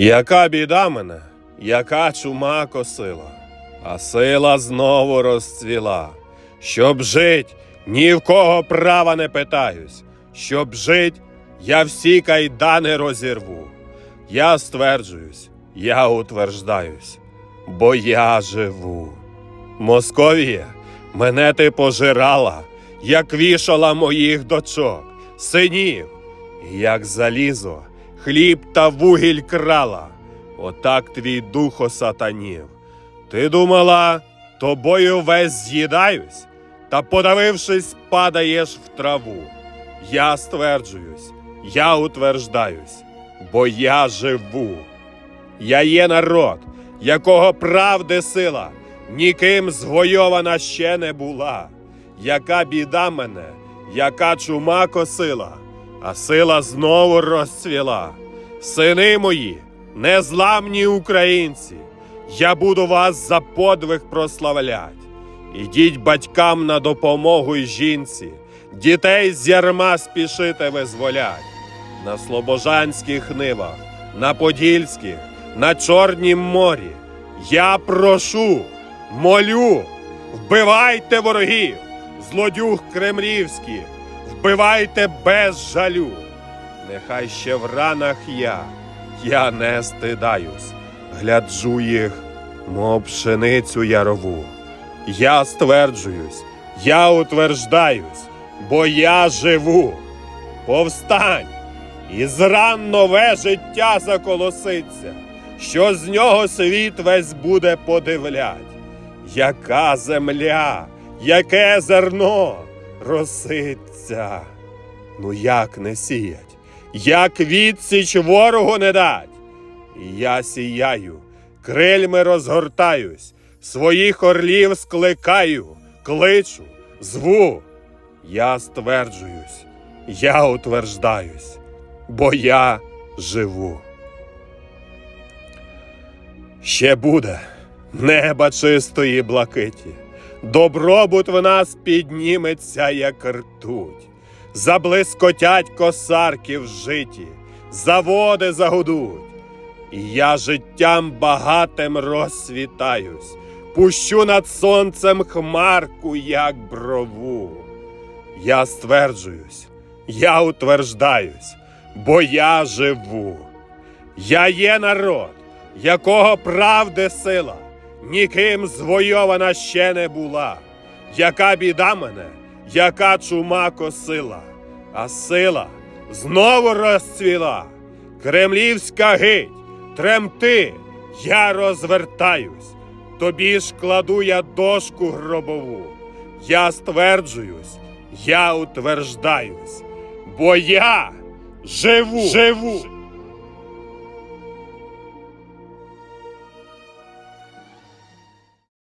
Яка біда мене, яка чума косила, а сила знову розцвіла. Щоб жить, ні в кого права не питаюсь. Щоб жить, я всі кайдани розірву. Я стверджуюсь, я утверждаюсь, бо я живу. Московія, мене ти пожирала, як вішала моїх дочок, синів, як залізо, хліб та вугіль крала. Отак твій дух осатанів. Ти думала, тобою весь з'їдаюсь, та подавившись, падаєш в траву. Я стверджуюсь, я утверждаюсь, бо я живу. Я є народ, якого правди сила, ніким звойована ще не була. Яка біда мене, яка чума косила, а сила знову розцвіла. Сини мої, незламні українці, я буду вас за подвиг прославлять. Ідіть батькам на допомогу й жінці, дітей з ярма спішите визволять. На слобожанських нивах, на подільських, на Чорнім морі. Я прошу, молю, вбивайте ворогів, злодюг кремлівських, вбивайте без жалю. Нехай ще в ранах я, я не стидаюсь, гляджу їх, мов пшеницю ярову. Я стверджуюсь, я утверждаюсь, бо я живу. Повстань, і зран нове життя заколоситься, що з нього світ весь буде подивлять. Яка земля, яке зерно роситься. Ну як не сіять, як відсіч ворогу не дать. Я сіяю, крильми розгортаюсь, своїх орлів скликаю, кличу, зву. Я стверджуюсь, я утверждаюсь, бо я живу. Ще буде неба чистої блакиті, добробут в нас підніметься, як ртуть, заблискотять косарки в житі, заводи загудуть. Я життям багатим розсвітаюсь, пущу над сонцем хмарку, як брову. Я стверджуюсь, я утверждаюсь, бо я живу. Я є народ, якого правди сила, ніким звойована ще не була. Яка біда мене, яка чума косила, а сила знову розцвіла. Кремлівська гить, тремти, я розвертаюсь, тобі ж кладу я дошку гробову. Я стверджуюсь, я утверждаюсь, бо я живу, живу.